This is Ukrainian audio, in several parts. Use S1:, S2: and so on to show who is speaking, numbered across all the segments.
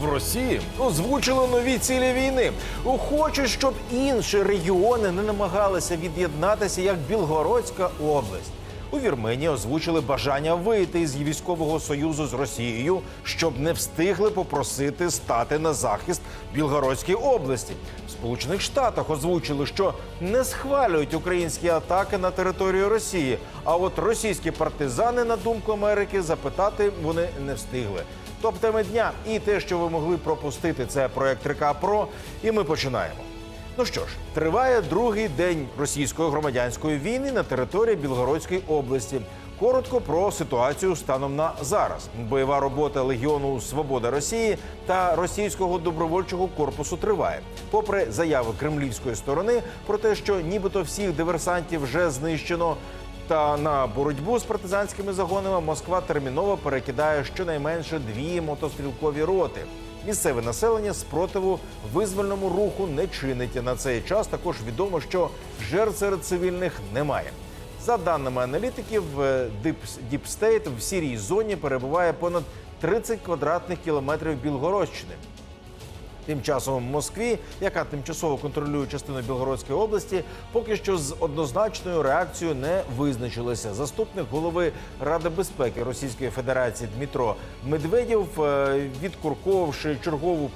S1: В Росії озвучили нові цілі війни. Хочуть, щоб інші регіони не намагалися від'єднатися як Білгородська область. У Вірменії озвучили бажання вийти із військового союзу з Росією, щоб не встигли попросити стати на захист Білгородській області. В Сполучених Штатах озвучили, що не схвалюють українські атаки на територію Росії. А от російські партизани, на думку Америки, запитати вони не встигли. Топ теми дня і те, що ви могли пропустити, це проект 3К Про. І ми починаємо. Ну що ж, триває другий день російської громадянської війни на території Білгородської області. Коротко про ситуацію станом на зараз. Бойова робота Легіону Свобода Росії та російського добровольчого корпусу триває. Попри заяви кремлівської сторони про те, що нібито всіх диверсантів вже знищено. Та на боротьбу з партизанськими загонами Москва терміново перекидає щонайменше дві мотострілкові роти. Місцеве населення спротиву визвольному руху не чинить. На цей час також відомо, що жертв серед цивільних немає. За даними аналітиків, е, State в сірій зоні перебуває понад 30 квадратних кілометрів Білгородщини. Тим часом в Москві, яка тимчасово контролює частину Білгородської області, поки що з однозначною реакцією не визначилася. Заступник голови Ради безпеки Російської Федерації Дмитро Медведєв, е, відкурковувавши чергову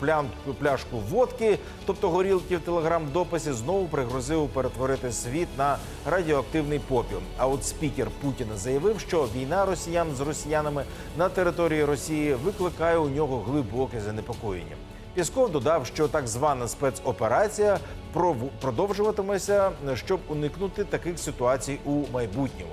S1: пляшку водки, тобто горілки в телеграм-дописі, знову пригрозив перетворити світ на радіоактивний попіл. А от спікер Путіна заявив, що війна росіян з росіянами на території Росії викликає у нього глибоке занепокоєння. Пісков додав, що так звана спецоперація продовжуватиметься, щоб уникнути таких ситуацій у майбутньому.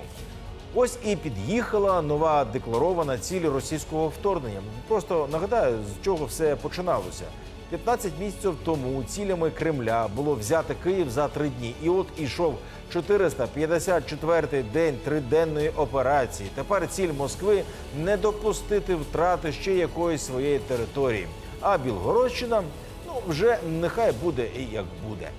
S1: Ось і під'їхала нова декларована ціль російського вторгнення. Просто нагадаю, з чого все починалося. 15 місяців тому цілями Кремля було взяти Київ за три дні. І от ішов 454-й день триденної операції. Тепер ціль Москви не допустити втрати ще якоїсь своєї території. А Білгородщина ну вже нехай буде і як буде.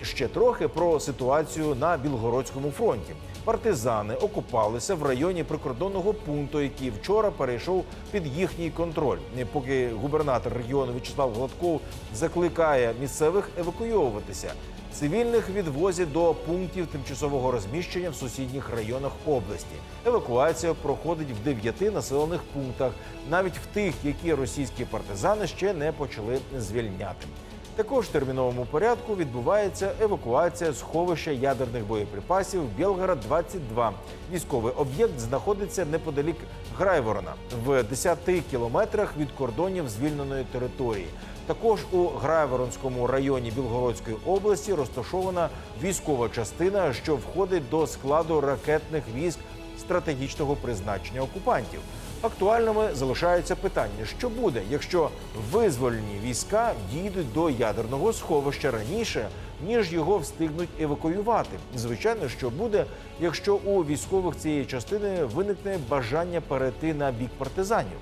S1: І ще трохи про ситуацію на Білгородському фронті. Партизани окупалися в районі прикордонного пункту, який вчора перейшов під їхній контроль. Поки губернатор регіону В'ячеслав Гладков закликає місцевих евакуйовуватися. Цивільних відвозять до пунктів тимчасового розміщення в сусідніх районах області. Евакуація проходить в дев'яти населених пунктах, навіть в тих, які російські партизани ще не почали звільняти. Також в терміновому порядку відбувається евакуація сховища ядерних боєприпасів Білгород 22 Військовий об'єкт знаходиться неподалік Грайворона в 10 кілометрах від кордонів звільненої території. Також у Грайворонському районі Білгородської області розташована військова частина, що входить до складу ракетних військ стратегічного призначення окупантів. Актуальними залишаються питання, що буде, якщо визвольні війська дійдуть до ядерного сховища раніше, ніж його встигнуть евакуювати. Звичайно, що буде, якщо у військових цієї частини виникне бажання перейти на бік партизанів.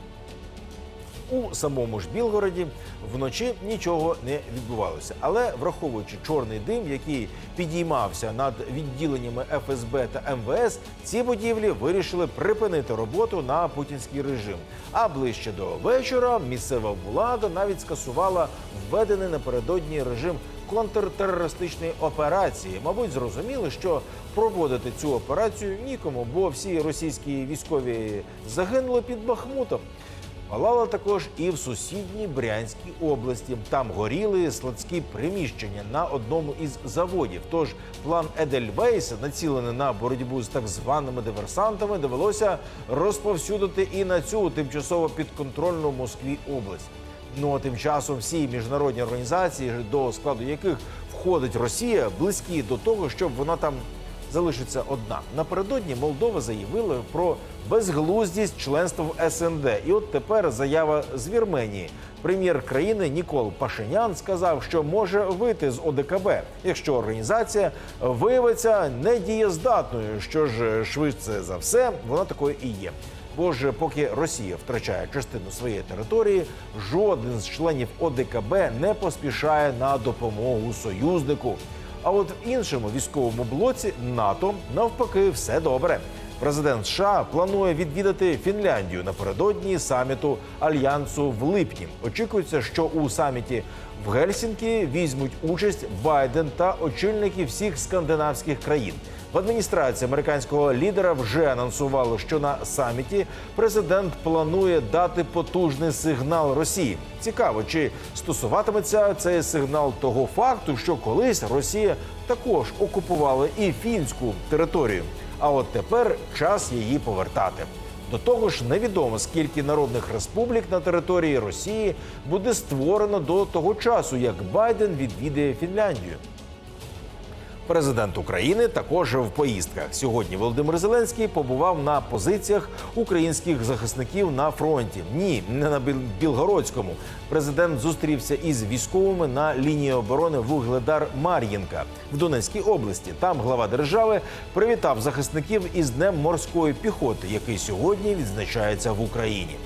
S1: У самому ж Білгороді вночі нічого не відбувалося. Але враховуючи чорний дим, який підіймався над відділеннями ФСБ та МВС, ці будівлі вирішили припинити роботу на путінський режим. А ближче до вечора місцева влада навіть скасувала введений напередодні режим контртерористичної операції. Мабуть, зрозуміли, що проводити цю операцію нікому, бо всі російські військові загинули під Бахмутом. Палала також і в сусідній Брянській області. Там горіли складські приміщення на одному із заводів. Тож план Едельвейса, націлений на боротьбу з так званими диверсантами, довелося розповсюдити і на цю тимчасово підконтрольну Москві область. Ну а тим часом всі міжнародні організації, до складу яких входить Росія, близькі до того, щоб вона там залишиться одна. Напередодні Молдова заявила про безглуздість членства в СНД. І от тепер заява з Вірменії. Прем'єр країни Нікол Пашинян сказав, що може вийти з ОДКБ, якщо організація виявиться недієздатною. Що ж швидше за все, вона такою і є. Бо ж поки Росія втрачає частину своєї території, жоден з членів ОДКБ не поспішає на допомогу союзнику. А от в іншому військовому блоці НАТО навпаки все добре. Президент США планує відвідати Фінляндію напередодні саміту альянсу в липні. Очікується, що у саміті в Гельсінкі візьмуть участь Байден та очільники всіх скандинавських країн. В адміністрації американського лідера вже анонсували, що на саміті президент планує дати потужний сигнал Росії. Цікаво, чи стосуватиметься цей сигнал того факту, що колись Росія також окупувала і фінську територію. А от тепер час її повертати. До того ж, невідомо скільки народних республік на території Росії буде створено до того часу, як Байден відвідає Фінляндію. Президент України також в поїздках. Сьогодні Володимир Зеленський побував на позиціях українських захисників на фронті. Ні, не на Біл- Білгородському. Президент зустрівся із військовими на лінії оборони Вугледар Мар'їнка в Донецькій області. Там глава держави привітав захисників із Днем морської піхоти, який сьогодні відзначається в Україні.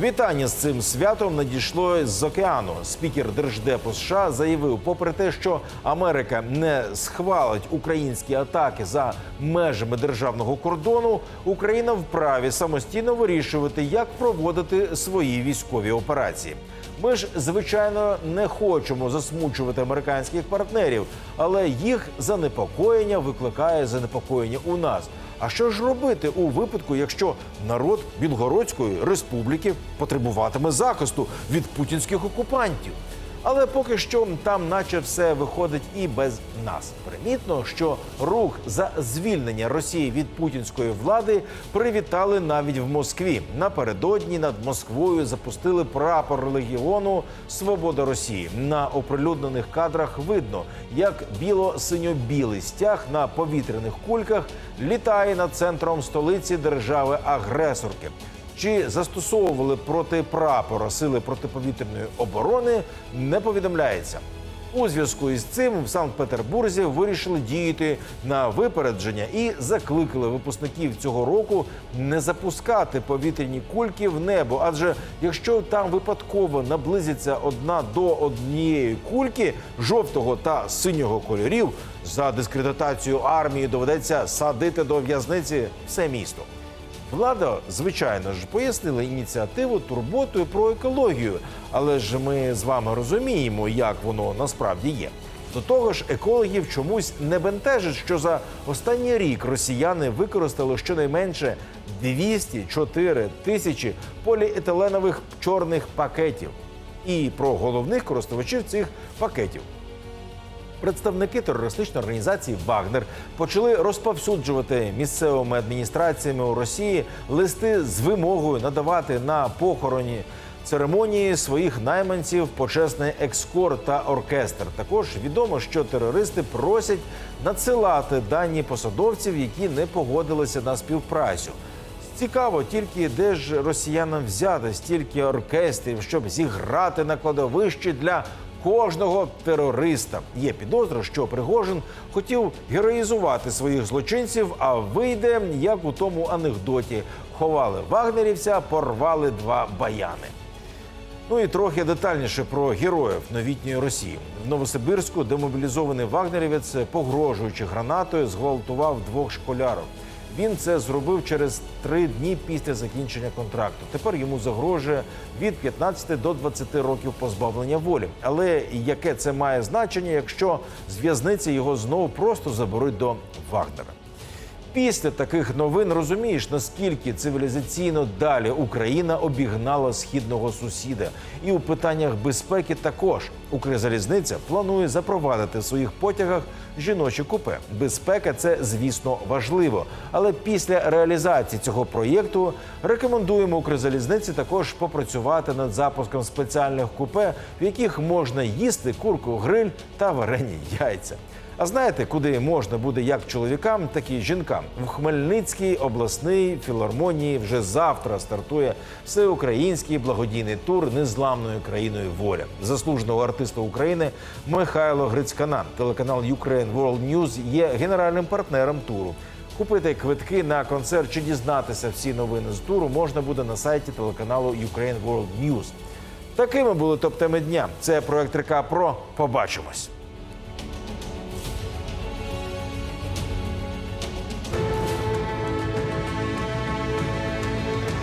S1: Вітання з цим святом надійшло з океану. Спікер Держдепу США заявив, попри те, що Америка не схвалить українські атаки за межами державного кордону, Україна вправі самостійно вирішувати, як проводити свої військові операції. Ми ж звичайно не хочемо засмучувати американських партнерів, але їх занепокоєння викликає занепокоєння у нас. А що ж робити у випадку, якщо народ Білгородської республіки потребуватиме захисту від путінських окупантів? Але поки що там, наче все виходить і без нас. Примітно, що рух за звільнення Росії від путінської влади привітали навіть в Москві. Напередодні над Москвою запустили прапор легіону Свобода Росії. На оприлюднених кадрах видно, як біло-синьо-білий стяг на повітряних кульках літає над центром столиці держави-агресорки. Чи застосовували проти прапора сили протиповітряної оборони, не повідомляється. У зв'язку із цим в Санкт-Петербурзі вирішили діяти на випередження і закликали випускників цього року не запускати повітряні кульки в небо. Адже якщо там випадково наблизиться одна до однієї кульки жовтого та синього кольорів, за дискредитацію армії доведеться садити до в'язниці все місто. Влада, звичайно ж, пояснила ініціативу турботою про екологію, але ж ми з вами розуміємо, як воно насправді є. До того ж, екологів чомусь не бентежить, що за останній рік росіяни використали щонайменше 204 тисячі поліетиленових чорних пакетів. І про головних користувачів цих пакетів. Представники терористичної організації Вагнер почали розповсюджувати місцевими адміністраціями у Росії листи з вимогою надавати на похороні церемонії своїх найманців почесний екскорт та оркестр. Також відомо, що терористи просять надсилати дані посадовців, які не погодилися на співпрацю. Цікаво, тільки де ж росіянам взяти стільки оркестрів, щоб зіграти на кладовищі для кожного терориста. Є підозра, що Пригожин хотів героїзувати своїх злочинців, а вийде як у тому анекдоті: ховали вагнерівця, порвали два баяни. Ну і трохи детальніше про героїв новітньої Росії. В Новосибирську демобілізований вагнерівець, погрожуючи гранатою, зґвалтував двох школярок. Він це зробив через три дні після закінчення контракту. Тепер йому загрожує від 15 до 20 років позбавлення волі. Але яке це має значення, якщо з його знову просто заберуть до Вагнера? Після таких новин розумієш, наскільки цивілізаційно далі Україна обігнала східного сусіда, і у питаннях безпеки також Укрзалізниця планує запровадити в своїх потягах жіночі купе. Безпека це звісно важливо. Але після реалізації цього проєкту рекомендуємо Укрзалізниці також попрацювати над запуском спеціальних купе, в яких можна їсти курку гриль та варені яйця. А знаєте, куди можна буде як чоловікам, так і жінкам? В Хмельницькій обласній філармонії вже завтра стартує всеукраїнський благодійний тур незламною країною воля заслуженого артиста України Михайло Грицькана. Телеканал Ukraine World News є генеральним партнером туру. Купити квитки на концерт чи дізнатися всі новини з туру можна буде на сайті телеканалу Ukraine World News. Такими були топ-теми дня. Це проект РК Про. Побачимось.